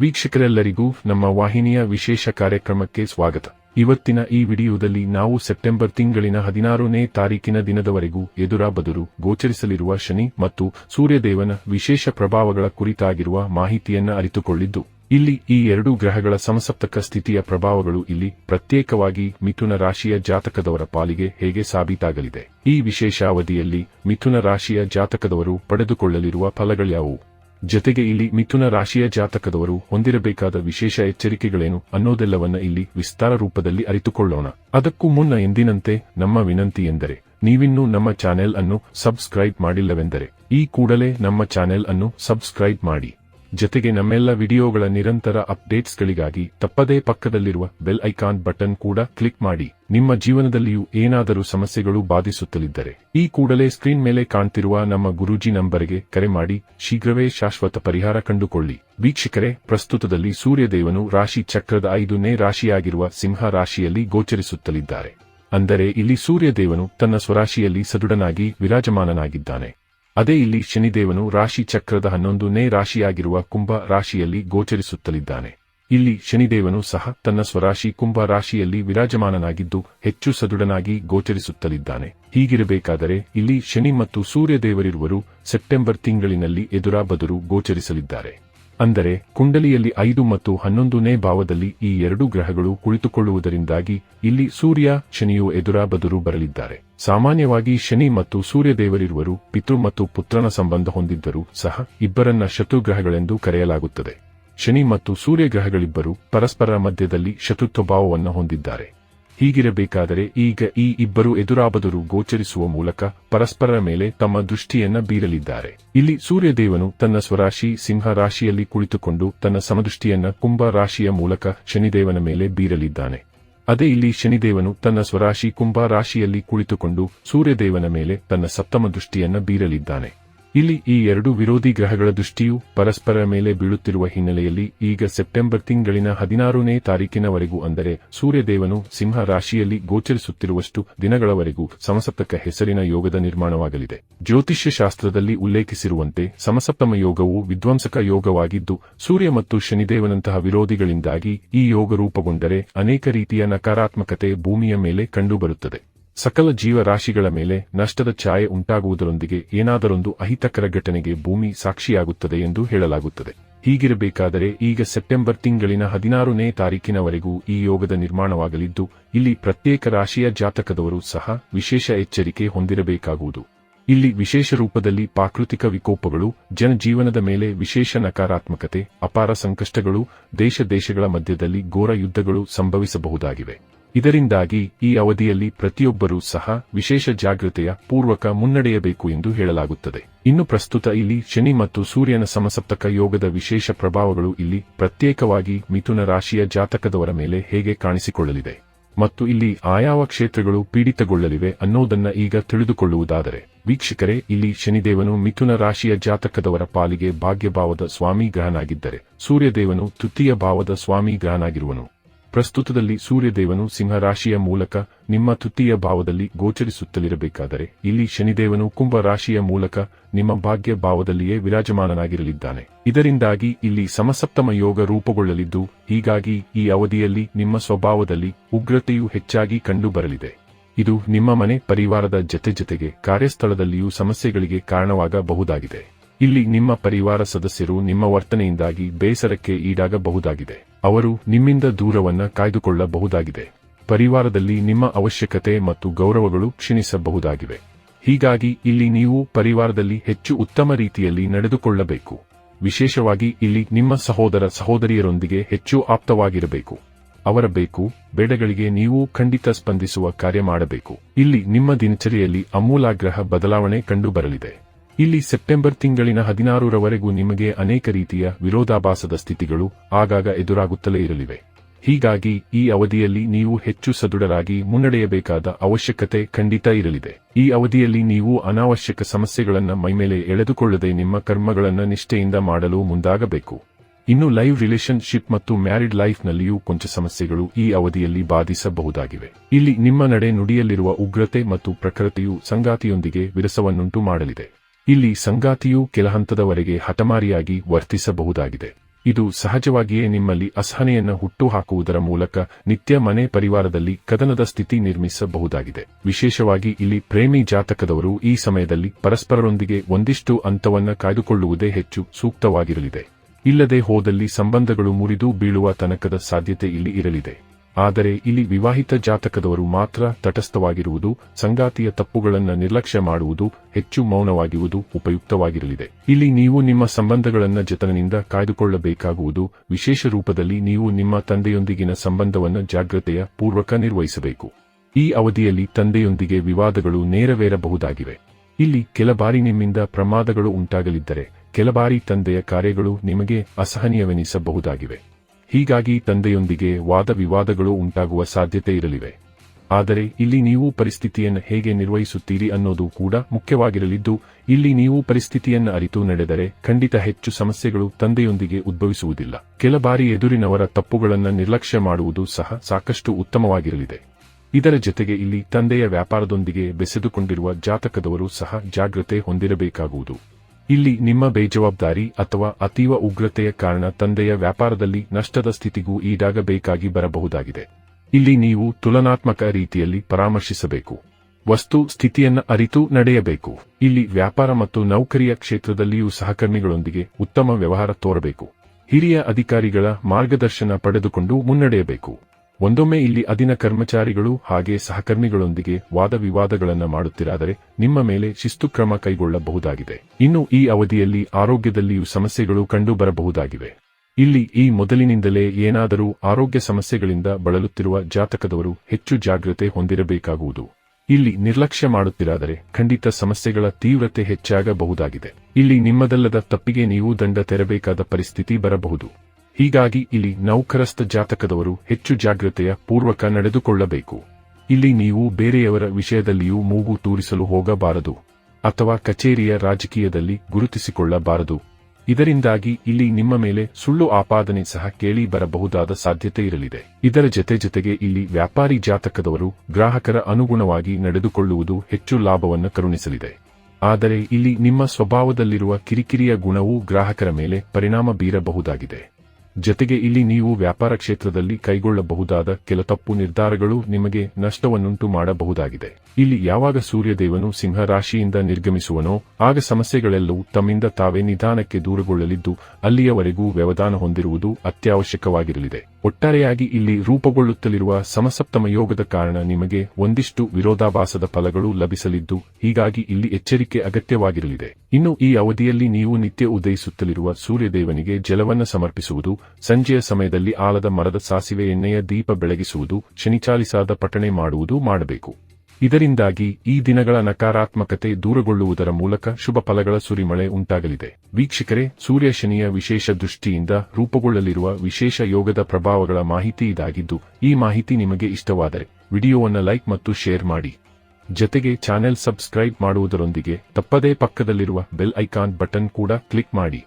ವೀಕ್ಷಕರೆಲ್ಲರಿಗೂ ನಮ್ಮ ವಾಹಿನಿಯ ವಿಶೇಷ ಕಾರ್ಯಕ್ರಮಕ್ಕೆ ಸ್ವಾಗತ. ಇವತ್ತಿನ ಈ ವಿಡಿಯೋದಲ್ಲಿ ನಾವು ಸೆಪ್ಟೆಂಬರ್ ತಿಂಗಳಿನ ಹದಿನಾರನೇ ತಾರೀಕಿನ ದಿನದವರೆಗೂ ಎದುರಾ ಬದುರು, ಗೋಚರಿಸಲಿರುವ ಶನಿ ಮತ್ತು ಸೂರ್ಯದೇವನ ವಿಶೇಷ ಪ್ರಭಾವಗಳ ಕುರಿತಾಗಿರುವ ಮಾಹಿತಿಯನ್ನು ಅರಿತುಕೊಳ್ಳಿದ್ದು, ಇಲ್ಲಿ ಈ ಎರಡು ಗ್ರಹಗಳ ಸಮಸಪ್ತಕ ಸ್ಥಿತಿಯ ಪ್ರಭಾವಗಳು ಇಲ್ಲಿ ಪ್ರತ್ಯೇಕವಾಗಿ ಮಿಥುನ ರಾಶಿಯ ಜಾತಕದವರ ಪಾಲಿಗೆ ಹೇಗೆ ಸಾಬೀತಾಗಲಿದೆ. ಈ ವಿಶೇಷ ಅವಧಿಯಲ್ಲಿ ಮಿಥುನ ರಾಶಿಯ ಜಾತಕದವರು ಪಡೆದುಕೊಳ್ಳಲಿರುವ ಫಲಗಳ್ಯಾವುವು ಜತೆಗೆ ಇಲ್ಲಿ ಮಿಥುನ ರಾಶಿಯ ಜಾತಕದವರು ಹೊಂದಿರಬೇಕಾದ ವಿಶೇಷ ಎಚ್ಚರಿಕೆಗಳೇನು ಅನ್ನೋದೆಲ್ಲವನ್ನ ಇಲ್ಲಿ ವಿಸ್ತಾರ ರೂಪದಲ್ಲಿ ಅರಿತುಕೊಳ್ಳೋಣ. ಅದಕ್ಕೂ ಮುನ್ನ ಎಂದಿನಂತೆ ನಮ್ಮ ವಿನಂತಿ ಎಂದರೆ, ನೀವಿನ್ನೂ ನಮ್ಮ ಚಾನೆಲ್ ಅನ್ನು ಸಬ್ಸ್ಕ್ರೈಬ್ ಮಾಡಿಲ್ಲವೆಂದರೆ, ಈ ಕೂಡಲೇ ನಮ್ಮ ಚಾನೆಲ್ ಅನ್ನು ಸಬ್ಸ್ಕ್ರೈಬ್ ಮಾಡಿ. ಜತೆಗೆ ನಮ್ಮೆಲ್ಲ ವಿಡಿಯೋಗಳ ನಿರಂತರ ಅಪ್ಡೇಟ್ಸ್ಗಳಿಗಾಗಿ ತಪ್ಪದೇ ಪಕ್ಕದಲ್ಲಿರುವ ಬೆಲ್ ಐಕಾನ್ ಬಟನ್ ಕೂಡ ಕ್ಲಿಕ್ ಮಾಡಿ. ನಿಮ್ಮ ಜೀವನದಲ್ಲಿಯೂ ಏನಾದರೂ ಸಮಸ್ಯೆಗಳು ಬಾಧಿಸುತ್ತಲಿದ್ದರೆ ಈ ಕೂಡಲೇ ಸ್ಕ್ರೀನ್ ಮೇಲೆ ಕಾಣ್ತಿರುವ ನಮ್ಮ ಗುರೂಜಿ ನಂಬರ್ಗೆ ಕರೆ ಮಾಡಿ. ಶೀಘ್ರವೇ ಶಾಶ್ವತ ಪರಿಹಾರ ಕಂಡುಕೊಳ್ಳಿ. ವೀಕ್ಷಕರೇ, ಪ್ರಸ್ತುತದಲ್ಲಿ ಸೂರ್ಯದೇವನು ರಾಶಿ ಚಕ್ರದ ಐದನೇ ರಾಶಿಯಾಗಿರುವ ಸಿಂಹ ರಾಶಿಯಲ್ಲಿ ಗೋಚರಿಸುತ್ತಲಿದ್ದಾರೆ. ಅಂದರೆ ಇಲ್ಲಿ ಸೂರ್ಯದೇವನು ತನ್ನ ಸ್ವರಾಶಿಯಲ್ಲಿ ಸದೃಢನಾಗಿ ವಿರಾಜಮಾನನಾಗಿದ್ದಾನೆ. ಅದೇ ಇಲ್ಲಿ ಶನಿದೇವನು ರಾಶಿ ಚಕ್ರದ ಹನ್ನೊಂದನೇ ರಾಶಿಯಾಗಿರುವ ಕುಂಭ ರಾಶಿಯಲ್ಲಿ ಗೋಚರಿಸುತ್ತಲಿದ್ದಾನೆ. ಇಲ್ಲಿ ಶನಿದೇವನು ಸಹ ತನ್ನ ಸ್ವರಾಶಿ ಕುಂಭ ರಾಶಿಯಲ್ಲಿ ವಿರಾಜಮಾನನಾಗಿದ್ದು ಹೆಚ್ಚು ಸದೃಢನಾಗಿ ಗೋಚರಿಸುತ್ತಲಿದ್ದಾನೆ. ಹೀಗಿರಬೇಕಾದರೆ ಇಲ್ಲಿ ಶನಿ ಮತ್ತು ಸೂರ್ಯದೇವರಿರುವರು ಸೆಪ್ಟೆಂಬರ್ ತಿಂಗಳಿನಲ್ಲಿ ಎದುರಾ ಬದುರು ಗೋಚರಿಸಲಿದ್ದಾರೆ. ಅಂದರೆ ಕುಂಡಲಿಯಲ್ಲಿ ಐದು ಮತ್ತು ಹನ್ನೊಂದನೇ ಭಾವದಲ್ಲಿ ಈ ಎರಡು ಗ್ರಹಗಳು ಕುಳಿತುಕೊಳ್ಳುವುದರಿಂದಾಗಿ ಇಲ್ಲಿ ಸೂರ್ಯ, ಶನಿಯು ಎದುರಾ ಬದುರು ಬರಲಿದ್ದಾರೆ. ಸಾಮಾನ್ಯವಾಗಿ ಶನಿ ಮತ್ತು ಸೂರ್ಯದೇವರಿರುವರು ಪಿತೃ ಮತ್ತು ಪುತ್ರನ ಸಂಬಂಧ ಹೊಂದಿದ್ದರೂ ಸಹ ಇಬ್ಬರನ್ನ ಶತ್ರುಗ್ರಹಗಳೆಂದು ಕರೆಯಲಾಗುತ್ತದೆ. ಶನಿ ಮತ್ತು ಸೂರ್ಯಗ್ರಹಗಳಿಬ್ಬರು ಪರಸ್ಪರ ಮಧ್ಯದಲ್ಲಿ ಶತ್ರುತ್ವಭಾವವನ್ನು ಹೊಂದಿದ್ದಾರೆ. ಹೀಗಿರಬೇಕಾದರೆ ಈಗ ಈ ಇಬ್ಬರು ಎದುರಾಬದರು ಗೋಚರಿಸುವ ಮೂಲಕ ಪರಸ್ಪರರ ಮೇಲೆ ತಮ್ಮ ದೃಷ್ಟಿಯನ್ನ ಬೀರಲಿದ್ದಾರೆ. ಇಲ್ಲಿ ಸೂರ್ಯದೇವನು ತನ್ನ ಸ್ವರಾಶಿ ಸಿಂಹ ರಾಶಿಯಲ್ಲಿ ಕುಳಿತುಕೊಂಡು ತನ್ನ ಸಮದೃಷ್ಟಿಯನ್ನ ಕುಂಭ ರಾಶಿಯ ಮೂಲಕ ಶನಿದೇವನ ಮೇಲೆ ಬೀರಲಿದ್ದಾನೆ. ಅದೇ ಇಲ್ಲಿ ಶನಿದೇವನು ತನ್ನ ಸ್ವರಾಶಿ ಕುಂಭ ರಾಶಿಯಲ್ಲಿ ಕುಳಿತುಕೊಂಡು ಸೂರ್ಯದೇವನ ಮೇಲೆ ತನ್ನ ಸಪ್ತಮ ದೃಷ್ಟಿಯನ್ನ ಬೀರಲಿದ್ದಾನೆ. ಇಲ್ಲಿ ಈ ಎರಡು ವಿರೋಧಿ ಗ್ರಹಗಳ ದೃಷ್ಟಿಯು ಪರಸ್ಪರ ಮೇಲೆ ಬೀಳುತ್ತಿರುವ ಹಿನ್ನೆಲೆಯಲ್ಲಿ ಈಗ ಸೆಪ್ಟೆಂಬರ್ ತಿಂಗಳಿನ ಹದಿನಾರನೇ ತಾರೀಕಿನವರೆಗೂ ಅಂದರೆ ಸೂರ್ಯದೇವನು ಸಿಂಹ ರಾಶಿಯಲ್ಲಿ ಗೋಚರಿಸುತ್ತಿರುವಷ್ಟು ದಿನಗಳವರೆಗೂ ಸಮಸಪ್ತಕ ಹೆಸರಿನ ಯೋಗದ ನಿರ್ಮಾಣವಾಗಲಿದೆ. ಜ್ಯೋತಿಷ್ಯ ಶಾಸ್ತ್ರದಲ್ಲಿ ಉಲ್ಲೇಖಿಸಿರುವಂತೆ ಸಮಸಪ್ತಮ ಯೋಗವು ವಿಧ್ವಂಸಕ ಯೋಗವಾಗಿದ್ದು ಸೂರ್ಯ ಮತ್ತು ಶನಿದೇವನಂತಹ ವಿರೋಧಿಗಳಿಂದಾಗಿ ಈ ಯೋಗ ರೂಪುಗೊಂಡರೆ ಅನೇಕ ರೀತಿಯ ನಕಾರಾತ್ಮಕತೆ ಭೂಮಿಯ ಮೇಲೆ ಕಂಡುಬರುತ್ತದೆ. ಸಕಲ ಜೀವರಾಶಿಗಳ ಮೇಲೆ ನಷ್ಟದ ಛಾಯೆ ಉಂಟಾಗುವುದರೊಂದಿಗೆ ಏನಾದರೊಂದು ಅಹಿತಕರ ಘಟನೆಗೆ ಭೂಮಿ ಸಾಕ್ಷಿಯಾಗುತ್ತದೆ ಎಂದು ಹೇಳಲಾಗುತ್ತದೆ. ಹೀಗಿರಬೇಕಾದರೆ ಈಗ ಸೆಪ್ಟೆಂಬರ್ ತಿಂಗಳಿನ ಹದಿನಾರನೇ ತಾರೀಕಿನವರೆಗೂ ಈ ಯೋಗದ ನಿರ್ಮಾಣವಾಗಲಿದ್ದು, ಇಲ್ಲಿ ಪ್ರತ್ಯೇಕ ರಾಶಿಯ ಜಾತಕದವರು ಸಹ ವಿಶೇಷ ಎಚ್ಚರಿಕೆ ಹೊಂದಿರಬೇಕಾಗುವುದು. ಇಲ್ಲಿ ವಿಶೇಷ ರೂಪದಲ್ಲಿ ಪ್ರಾಕೃತಿಕ ವಿಕೋಪಗಳು, ಜನಜೀವನದ ಮೇಲೆ ವಿಶೇಷ ನಕಾರಾತ್ಮಕತೆ, ಅಪಾರ ಸಂಕಷ್ಟಗಳು, ದೇಶ ದೇಶಗಳ ಮಧ್ಯದಲ್ಲಿ ಘೋರ ಯುದ್ಧಗಳು ಸಂಭವಿಸಬಹುದಾಗಿವೆ. ಇದರಿಂದಾಗಿ ಈ ಅವಧಿಯಲ್ಲಿ ಪ್ರತಿಯೊಬ್ಬರೂ ಸಹ ವಿಶೇಷ ಜಾಗೃತೆಯ ಪೂರ್ವಕ ಮುನ್ನಡೆಯಬೇಕು ಎಂದು ಹೇಳಲಾಗುತ್ತದೆ. ಇನ್ನು ಪ್ರಸ್ತುತ ಇಲ್ಲಿ ಶನಿ ಮತ್ತು ಸೂರ್ಯನ ಸಮಸಪ್ತಕ ಯೋಗದ ವಿಶೇಷ ಪ್ರಭಾವಗಳು ಇಲ್ಲಿ ಪ್ರತ್ಯೇಕವಾಗಿ ಮಿಥುನ ರಾಶಿಯ ಜಾತಕದವರ ಮೇಲೆ ಹೇಗೆ ಕಾಣಿಸಿಕೊಳ್ಳಲಿದೆ ಮತ್ತು ಇಲ್ಲಿ ಆಯಾವ ಕ್ಷೇತ್ರಗಳು ಪೀಡಿತಗೊಳ್ಳಲಿವೆ ಅನ್ನೋದನ್ನ ಈಗ ತಿಳಿದುಕೊಳ್ಳುವುದಾದರೆ, ವೀಕ್ಷಕರೇ, ಇಲ್ಲಿ ಶನಿದೇವನು ಮಿಥುನ ರಾಶಿಯ ಜಾತಕದವರ ಪಾಲಿಗೆ ಭಾಗ್ಯಭಾವದ ಸ್ವಾಮಿ ಗ್ರಹನಾಗಿದ್ದರೆ ಸೂರ್ಯದೇವನು ತೃತೀಯ ಭಾವದ ಸ್ವಾಮಿ ಗ್ರಹನಾಗಿರುವನು ಪ್ರಸ್ತುತದಲ್ಲಿ ಸೂರ್ಯದೇವನು ಸಿಂಹರಾಶಿಯ ಮೂಲಕ ನಿಮ್ಮ ತೃತೀಯ ಭಾವದಲ್ಲಿ ಗೋಚರಿಸುತ್ತಲಿರಬೇಕಾದರೆ ಇಲ್ಲಿ ಶನಿದೇವನು ಕುಂಭ ರಾಶಿಯ ಮೂಲಕ ನಿಮ್ಮ ಭಾಗ್ಯ ಭಾವದಲ್ಲಿಯೇ ವಿರಾಜಮಾನನಾಗಿರಲಿದ್ದಾನೆ. ಇದರಿಂದಾಗಿ ಇಲ್ಲಿ ಸಮಸಪ್ತಮ ಯೋಗ ರೂಪುಗೊಳ್ಳಲಿದ್ದು, ಹೀಗಾಗಿ ಈ ಅವಧಿಯಲ್ಲಿ ನಿಮ್ಮ ಸ್ವಭಾವದಲ್ಲಿ ಉಗ್ರತೆಯು ಹೆಚ್ಚಾಗಿ ಕಂಡುಬರಲಿದೆ. ಇದು ನಿಮ್ಮ ಮನೆ ಪರಿವಾರದ ಜತೆ ಜತೆಗೆ ಕಾರ್ಯಸ್ಥಳದಲ್ಲಿಯೂ ಸಮಸ್ಯೆಗಳಿಗೆ ಕಾರಣವಾಗಬಹುದಾಗಿದೆ. ಇಲ್ಲಿ ನಿಮ್ಮ ಪರಿವಾರ ಸದಸ್ಯರು ನಿಮ್ಮ ವರ್ತನೆಯಿಂದಾಗಿ ಬೇಸರಕ್ಕೆ ಈಡಾಗಬಹುದಾಗಿದೆ. ಅವರು ನಿಮ್ಮಿಂದ ದೂರವನ್ನ ಕಾಯ್ದುಕೊಳ್ಳಬಹುದಾಗಿದೆ. ಪರಿವಾರದಲ್ಲಿ ನಿಮ್ಮ ಅವಶ್ಯಕತೆ ಮತ್ತು ಗೌರವಗಳು ಕ್ಷೀಣಿಸಬಹುದಾಗಿವೆ. ಹೀಗಾಗಿ ಇಲ್ಲಿ ನೀವು ಪರಿವಾರದಲ್ಲಿ ಹೆಚ್ಚು ಉತ್ತಮ ರೀತಿಯಲ್ಲಿ ನಡೆದುಕೊಳ್ಳಬೇಕು. ವಿಶೇಷವಾಗಿ ಇಲ್ಲಿ ನಿಮ್ಮ ಸಹೋದರ ಸಹೋದರಿಯರೊಂದಿಗೆ ಹೆಚ್ಚು ಆಪ್ತವಾಗಿರಬೇಕು. ಅವರ ಬೇಕು, ಬೇಡಗಳಿಗೆ ನೀವು ಖಂಡಿತ ಸ್ಪಂದಿಸುವ ಕಾರ್ಯ ಮಾಡಬೇಕು. ಇಲ್ಲಿ ನಿಮ್ಮ ದಿನಚರಿಯಲ್ಲಿ ಅಮೂಲಾಗ್ರಹ ಬದಲಾವಣೆ ಕಂಡುಬರಲಿದೆ. ಇಲ್ಲಿ ಸೆಪ್ಟೆಂಬರ್ ತಿಂಗಳಿನ ಹದಿನಾರರವರೆಗೂ ನಿಮಗೆ ಅನೇಕ ರೀತಿಯ ವಿರೋಧಾಭಾಸದ ಸ್ಥಿತಿಗಳು ಆಗಾಗ ಎದುರಾಗುತ್ತಲೇ ಇರಲಿವೆ. ಹೀಗಾಗಿ ಈ ಅವಧಿಯಲ್ಲಿ ನೀವು ಹೆಚ್ಚು ಸದೃಢರಾಗಿ ಮುನ್ನಡೆಯಬೇಕಾದ ಅವಶ್ಯಕತೆ ಖಂಡಿತ ಇರಲಿದೆ. ಈ ಅವಧಿಯಲ್ಲಿ ನೀವು ಅನಾವಶ್ಯಕ ಸಮಸ್ಯೆಗಳನ್ನು ಮೈಮೇಲೆ ಎಳೆದುಕೊಳ್ಳದೆ ನಿಮ್ಮ ಕರ್ಮಗಳನ್ನು ನಿಷ್ಠೆಯಿಂದ ಮಾಡಲು ಮುಂದಾಗಬೇಕು. ಇನ್ನು ಲೈವ್ ರಿಲೇಶನ್ಶಿಪ್ ಮತ್ತು ಮ್ಯಾರಿಡ್ ಲೈಫ್ನಲ್ಲಿಯೂ ಕೊಂಚ ಸಮಸ್ಯೆಗಳು ಈ ಅವಧಿಯಲ್ಲಿ ಬಾಧಿಸಬಹುದಾಗಿವೆ. ಇಲ್ಲಿ ನಿಮ್ಮ ನಡೆ ನುಡಿಯಲ್ಲಿರುವ ಉಗ್ರತೆ ಮತ್ತು ಪ್ರಕೃತಿಯು ಸಂಗಾತಿಯೊಂದಿಗೆ ವಿರಸವನ್ನುಂಟು ಮಾಡಲಿದೆ. ಇಲ್ಲಿ ಸಂಗಾತಿಯು ಕೆಲಹಂತದವರೆಗೆ ಹಠಮಾರಿಯಾಗಿ ವರ್ತಿಸಬಹುದಾಗಿದೆ. ಇದು ಸಹಜವಾಗಿಯೇ ನಿಮ್ಮಲ್ಲಿ ಅಸಹನೆಯನ್ನು ಹುಟ್ಟುಹಾಕುವುದರ ಮೂಲಕ ನಿತ್ಯ ಮನೆ ಪರಿವಾರದಲ್ಲಿ ಕದನದ ಸ್ಥಿತಿ ನಿರ್ಮಿಸಬಹುದಾಗಿದೆ. ವಿಶೇಷವಾಗಿ ಇಲ್ಲಿ ಪ್ರೇಮಿ ಜಾತಕದವರು ಈ ಸಮಯದಲ್ಲಿ ಪರಸ್ಪರರೊಂದಿಗೆ ಒಂದಿಷ್ಟು ಅಂತವನ್ನ ಕಾಯ್ದುಕೊಳ್ಳುವುದೇ ಹೆಚ್ಚು ಸೂಕ್ತವಾಗಿರಲಿದೆ. ಇಲ್ಲದೆ ಹೋದಲ್ಲಿ ಸಂಬಂಧಗಳು ಮುರಿದು ಬೀಳುವ ತನಕದ ಸಾಧ್ಯತೆ ಇಲ್ಲಿ ಇರಲಿದೆ. ಆದರೆ ಇಲ್ಲಿ ವಿವಾಹಿತ ಜಾತಕದವರು ಮಾತ್ರ ತಟಸ್ಥವಾಗಿರುವುದು, ಸಂಗಾತಿಯ ತಪ್ಪುಗಳನ್ನು ನಿರ್ಲಕ್ಷ್ಯ ಮಾಡುವುದು ಹೆಚ್ಚು ಮೌನವಾಗಿರುವುದು ಉಪಯುಕ್ತವಾಗಿರಲಿದೆ. ಇಲ್ಲಿ ನೀವು ನಿಮ್ಮ ಸಂಬಂಧಗಳನ್ನು ಜತನದಿಂದ ಕಾಯ್ದುಕೊಳ್ಳಬೇಕಾಗುವುದು, ವಿಶೇಷ ರೂಪದಲ್ಲಿ ನೀವು ನಿಮ್ಮ ತಂದೆಯೊಂದಿಗಿನ ಸಂಬಂಧವನ್ನು ಜಾಗ್ರತೆಯ ಪೂರ್ವಕ ನಿರ್ವಹಿಸಬೇಕು. ಈ ಅವಧಿಯಲ್ಲಿ ತಂದೆಯೊಂದಿಗೆ ವಿವಾದಗಳು ನೇರವೇರಬಹುದಾಗಿವೆ. ಇಲ್ಲಿ ಕೆಲ ಬಾರಿ ನಿಮ್ಮಿಂದ ಪ್ರಮಾದಗಳು ಉಂಟಾಗಲಿದ್ದರೆ, ಕೆಲ ಬಾರಿ ತಂದೆಯ ಕಾರ್ಯಗಳು ನಿಮಗೆ ಅಸಹನೀಯವೆನಿಸಬಹುದಾಗಿವೆ. ಹೀಗಾಗಿ ತಂದೆಯೊಂದಿಗೆ ವಾದ ವಿವಾದಗಳು ಉಂಟಾಗುವ ಸಾಧ್ಯತೆ ಇರಲಿವೆ. ಆದರೆ ಇಲ್ಲಿ ನೀವು ಪರಿಸ್ಥಿತಿಯನ್ನು ಹೇಗೆ ನಿರ್ವಹಿಸುತ್ತೀರಿ ಅನ್ನೋದು ಕೂಡ ಮುಖ್ಯವಾಗಿರಲಿದ್ದು, ಇಲ್ಲಿ ನೀವು ಪರಿಸ್ಥಿತಿಯನ್ನು ಅರಿತು ನಡೆದರೆ ಖಂಡಿತ ಹೆಚ್ಚು ಸಮಸ್ಯೆಗಳು ತಂದೆಯೊಂದಿಗೆ ಉದ್ಭವಿಸುವುದಿಲ್ಲ. ಕೆಲ ಬಾರಿ ಎದುರಿನವರ ತಪ್ಪುಗಳನ್ನು ನಿರ್ಲಕ್ಷ್ಯ ಮಾಡುವುದು ಸಹ ಸಾಕಷ್ಟು ಉತ್ತಮವಾಗಿರಲಿದೆ. ಇದರ ಜೊತೆಗೆ ಇಲ್ಲಿ ತಂದೆಯ ವ್ಯಾಪಾರದೊಂದಿಗೆ ಬೆಸೆದುಕೊಂಡಿರುವ ಜಾತಕದವರು ಸಹ ಜಾಗ್ರತೆ ಹೊಂದಿರಬೇಕಾಗುವುದು. ಇಲ್ಲಿ ನಿಮ್ಮ ಬೇಜವಾಬ್ದಾರಿ ಅಥವಾ ಅತೀವ ಉಗ್ರತೆಯ ಕಾರಣ ತಂದೆಯ ವ್ಯಾಪಾರದಲ್ಲಿ ನಷ್ಟದ ಸ್ಥಿತಿಗೂ ಈಡಾಗಬೇಕಾಗಿ ಬರಬಹುದಾಗಿದೆ. ಇಲ್ಲಿ ನೀವು ತುಲನಾತ್ಮಕ ರೀತಿಯಲ್ಲಿ ಪರಾಮರ್ಶಿಸಬೇಕು. ವಸ್ತು ಸ್ಥಿತಿಯನ್ನ ಅರಿತು ನಡೆಯಬೇಕು. ಇಲ್ಲಿ ವ್ಯಾಪಾರ ಮತ್ತು ನೌಕರಿಯ ಕ್ಷೇತ್ರದಲ್ಲಿಯೂ ಸಹಕರ್ಮಿಗಳೊಂದಿಗೆ ಉತ್ತಮ ವ್ಯವಹಾರ ತೋರಬೇಕು. ಹಿರಿಯ ಅಧಿಕಾರಿಗಳ ಮಾರ್ಗದರ್ಶನ ಪಡೆದುಕೊಂಡು ಮುನ್ನಡೆಯಬೇಕು. ಒಂದೊಮ್ಮೆ ಇಲ್ಲಿ ಅಧೀನ ಕರ್ಮಚಾರಿಗಳು ಹಾಗೆ ಸಹಕರ್ಮಿಗಳೊಂದಿಗೆ ವಾದ ವಿವಾದಗಳನ್ನು ಮಾಡುತ್ತಿರಾದರೆ ನಿಮ್ಮ ಮೇಲೆ ಶಿಸ್ತು ಕ್ರಮ ಕೈಗೊಳ್ಳಬಹುದಾಗಿದೆ. ಇನ್ನು ಈ ಅವಧಿಯಲ್ಲಿ ಆರೋಗ್ಯದಲ್ಲಿಯೂ ಸಮಸ್ಯೆಗಳು ಕಂಡುಬರಬಹುದಾಗಿವೆ. ಇಲ್ಲಿ ಈ ಮೊದಲಿನಿಂದಲೇ ಏನಾದರೂ ಆರೋಗ್ಯ ಸಮಸ್ಯೆಗಳಿಂದ ಬಳಲುತ್ತಿರುವ ಜಾತಕದವರು ಹೆಚ್ಚು ಜಾಗ್ರತೆ ಹೊಂದಿರಬೇಕಾಗುವುದು. ಇಲ್ಲಿ ನಿರ್ಲಕ್ಷ್ಯ ಮಾಡುತ್ತಿರಾದರೆ ಖಂಡಿತ ಸಮಸ್ಯೆಗಳ ತೀವ್ರತೆ ಹೆಚ್ಚಾಗಬಹುದಾಗಿದೆ. ಇಲ್ಲಿ ನಿಮ್ಮದಲ್ಲದ ತಪ್ಪಿಗೆ ನೀವು ದಂಡ ತೆರಬೇಕಾದ ಪರಿಸ್ಥಿತಿ ಬರಬಹುದು. ಹೀಗಾಗಿ ಇಲ್ಲಿ ನೌಕರಸ್ಥ ಜಾತಕದವರು ಹೆಚ್ಚು ಜಾಗ್ರತೆಯ ಪೂರ್ವಕ ನಡೆದುಕೊಳ್ಳಬೇಕು. ಇಲ್ಲಿ ನೀವು ಬೇರೆಯವರ ವಿಷಯದಲ್ಲಿಯೂ ಮೂಗು ತೂರಿಸಲು ಹೋಗಬಾರದು, ಅಥವಾ ಕಚೇರಿಯ ರಾಜಕೀಯದಲ್ಲಿ ಗುರುತಿಸಿಕೊಳ್ಳಬಾರದು. ಇದರಿಂದಾಗಿ ಇಲ್ಲಿ ನಿಮ್ಮ ಮೇಲೆ ಸುಳ್ಳು ಆಪಾದನೆ ಸಹ ಕೇಳಿ ಬರಬಹುದಾದ ಸಾಧ್ಯತೆ ಇರಲಿದೆ. ಇದರ ಜತೆ ಜೊತೆಗೆ ಇಲ್ಲಿ ವ್ಯಾಪಾರಿ ಜಾತಕದವರು ಗ್ರಾಹಕರ ಅನುಗುಣವಾಗಿ ನಡೆದುಕೊಳ್ಳುವುದು ಹೆಚ್ಚು ಲಾಭವನ್ನು ಕರುಣಿಸಲಿದೆ. ಆದರೆ ಇಲ್ಲಿ ನಿಮ್ಮ ಸ್ವಭಾವದಲ್ಲಿರುವ ಕಿರಿಕಿರಿಯ ಗುಣವೂ ಗ್ರಾಹಕರ ಮೇಲೆ ಪರಿಣಾಮ ಬೀರಬಹುದಾಗಿದೆ. ಜತೆಗೆ ಇಲ್ಲಿ ನೀವು ವ್ಯಾಪಾರ ಕ್ಷೇತ್ರದಲ್ಲಿ ಕೈಗೊಳ್ಳಬಹುದಾದ ಕೆಲ ತಪ್ಪು ನಿರ್ಧಾರಗಳು ನಿಮಗೆ ನಷ್ಟವನ್ನುಂಟು ಮಾಡಬಹುದಾಗಿದೆ. ಇಲ್ಲಿ ಯಾವಾಗ ಸೂರ್ಯದೇವನು ಸಿಂಹ ರಾಶಿಯಿಂದ ನಿರ್ಗಮಿಸುವನೋ, ಆಗ ಸಮಸ್ಯೆಗಳೆಲ್ಲವೂ ತಮ್ಮಿಂದ ತಾವೇ ನಿಧಾನಕ್ಕೆ ದೂರಗೊಳ್ಳಲಿದ್ದು, ಅಲ್ಲಿಯವರೆಗೂ ವ್ಯವಧಾನ ಹೊಂದಿರುವುದು ಅತ್ಯವಶ್ಯಕವಾಗಿರಲಿದೆ. ಒಟ್ಟಾರೆಯಾಗಿ ಇಲ್ಲಿ ರೂಪುಗೊಳ್ಳುತ್ತಲಿರುವ ಸಮಸಪ್ತಮ ಯೋಗದ ಕಾರಣ ನಿಮಗೆ ಒಂದಿಷ್ಟು ವಿರೋಧಾಭಾಸದ ಫಲಗಳು ಲಭಿಸಲಿದ್ದು, ಹೀಗಾಗಿ ಇಲ್ಲಿ ಎಚ್ಚರಿಕೆ ಅಗತ್ಯವಾಗಿರಲಿದೆ. ಇನ್ನು ಈ ಅವಧಿಯಲ್ಲಿ ನೀವು ನಿತ್ಯ ಉದಯಿಸುತ್ತಲಿರುವ ಸೂರ್ಯದೇವನಿಗೆ ಜಲವನ್ನು ಸಮರ್ಪಿಸುವುದು, ಸಂಜೆಯ ಸಮಯದಲ್ಲಿ ಆಲದ ಮರದ ಸಾಸಿವೆ ಎಣ್ಣೆಯ ದೀಪ ಬೆಳಗಿಸುವುದು, ಶನಿಚಾಲಿಸಾದ ಪಠಣೆ ಮಾಡುವುದು ಮಾಡಬೇಕು. ಇದರಿಂದಾಗಿ ಈ ದಿನಗಳ ನಕಾರಾತ್ಮಕತೆ ದೂರಗೊಳ್ಳುವುದರ ಮೂಲಕ ಶುಭ ಫಲಗಳ ಸುರಿಮಳೆ ಉಂಟಾಗಲಿದೆ. ವೀಕ್ಷಕರೇ, ಸೂರ್ಯ ಶನಿಯ ವಿಶೇಷ ದೃಷ್ಟಿಯಿಂದ ರೂಪುಗೊಳ್ಳಲಿರುವ ವಿಶೇಷ ಯೋಗದ ಪ್ರಭಾವಗಳ ಮಾಹಿತಿ ಇದಾಗಿದ್ದು, ಈ ಮಾಹಿತಿ ನಿಮಗೆ ಇಷ್ಟವಾದರೆ ವಿಡಿಯೋವನ್ನು ಲೈಕ್ ಮತ್ತು ಶೇರ್ ಮಾಡಿ. ಜತೆಗೆ ಚಾನೆಲ್ ಸಬ್ಸ್ಕ್ರೈಬ್ ಮಾಡುವುದರೊಂದಿಗೆ ತಪ್ಪದೇ ಪಕ್ಕದಲ್ಲಿರುವ ಬೆಲ್ ಐಕಾನ್ ಬಟನ್ ಕೂಡ ಕ್ಲಿಕ್ ಮಾಡಿ.